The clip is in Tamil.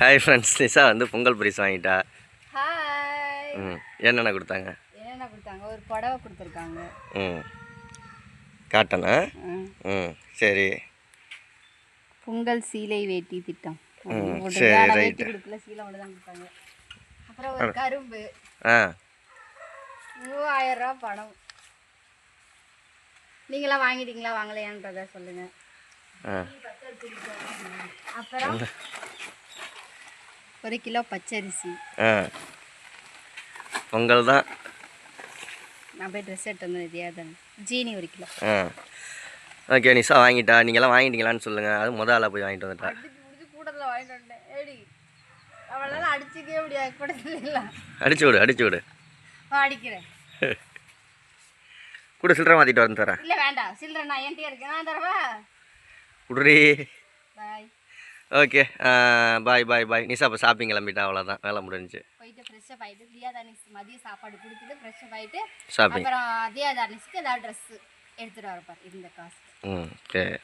ஹாய் ஃப்ரெண்ட்ஸ் நிஷா வந்து பொங்கல் பரிசு வாங்கிட்டா. ஹாய் ம் என்னென்ன கொடுத்தாங்க? என்னென்ன கொடுத்தாங்க? ஒரு புடவை கொடுத்துருக்காங்க. ம். காட்டனா? ம் சரி. பொங்கல் சீலை வேட்டி திட்டம். சரி, கொடுக்கல சீலை மட்டும் தான் கொடுத்தாங்க. அப்புறம் ஒரு கரும்பு. ஆ. மூவாயிரம் ரூபா பணம். நீங்களாம் வாங்கிட்டீங்களா? வாங்கலையான்றத சொல்லுங்க. ஆ. அப்புறம்? ஒரு கிலோ பச்சரிசி. ஆ. பொங்கல் தான். நான் போய் ட்ரெஸ் எடுத்து வந்தேன் இதையாதான் ஜீனி ஒரு கிலோ. ஆ. ஓகே நிஷா வாங்கிட்டா. நீங்களாம் வாங்கிட்டீங்களான்னு சொல்லுங்கள் அது முத ஆளாக போய் வாங்கிட்டு வந்துட்டா. கூட்டத்தில் வாங்கிட்டு வந்தேன் ஏடி அவளால் அடிச்சிக்கவே முடியாது. கூட்டத்தில் இல்லை. அடிச்சு விடு அடிச்சு விடு. அடிக்கிறேன். கூட சில்லறை மாற்றிட்டு வந்து தரேன். இல்லை வேண்டாம். சில்லறை நான் என்கிட்ட இருக்கேன். நான் தரவா? பாய் ஓகே பாய் பாய் பாய் நிஷா இப்போ ஷாப்பிங் கிளம்பிட்டா அவ்வளோதான் வேலை முடிஞ்சுச்சு. போயிட்டு ஃப்ரெஷ்ஷப் ஆகிட்டு தியா தானிஸ் மதியம் சாப்பாடு கொடுத்துட்டு ஃப்ரெஷ்ஷப் ஆகிட்டு ஷாப்பிங் அப்புறம் தியா தானிஸ்க்கு ஏதாவது ட்ரெஸ்ஸு எடுத்துகிட்டு வரப்பார் இந்த காசு ம் சரி